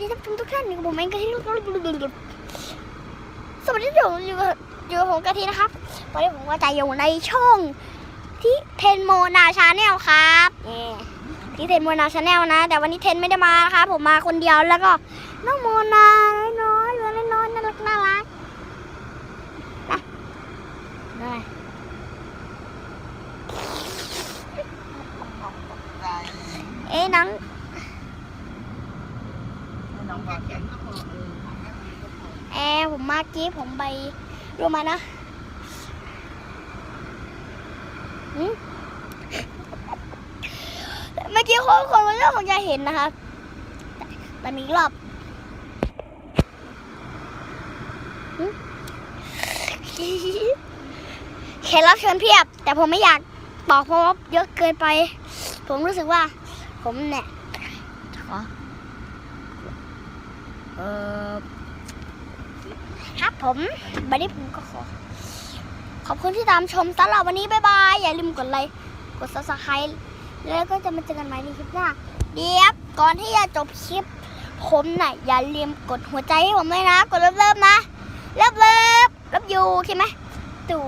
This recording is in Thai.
ดีท่านผู้ชมทุกท่านอยู่กับผมเองกะทิสวัสดีอยู่อยู่กับอยู่กับผมกะทินะครับวันนี้ผมก็จะอยู่ในช่องที่เทนโมนาชาแนลครับนี่ที่เทนโมนาชาแนลนะ แต่วันนี้เทนไม่ได้มานะครับผมมาคนเดียวแล้วก็น้องโมนาน้อยๆเลือน้อยๆน่ารักน่ารักนะได้เอ๊ะนังให้น้อง แอร์ผมมากี้ผมไปดูมมานะเมื่อกี้คนคนมันก็คงจะเห็นนะคะแต่มีรอบหืมแขกรับเชิญเพียบ แต่ผมไม่อยากบอกเพราะว่าเยอะเกินไป ผมรู้สึกว่า ผมเนี่ยขอ เออครับผมวันนี้ผมก็ขอ ขอบคุณที่ตามชมสำหรับวันนี้บ๊ายบาย อย่าลืมกดไลค์ กด subscribe แล้วก็จะมาเจอกันใหม่ในคลิปหน้า เดี๋ยวก่อนที่จะจบคลิป ผมน่ะอย่าลืมกดหัวใจให้ผมด้วยนะ กดเริ่มๆนะ เริ่มๆเริ่มอยู่โอเคไหมตู่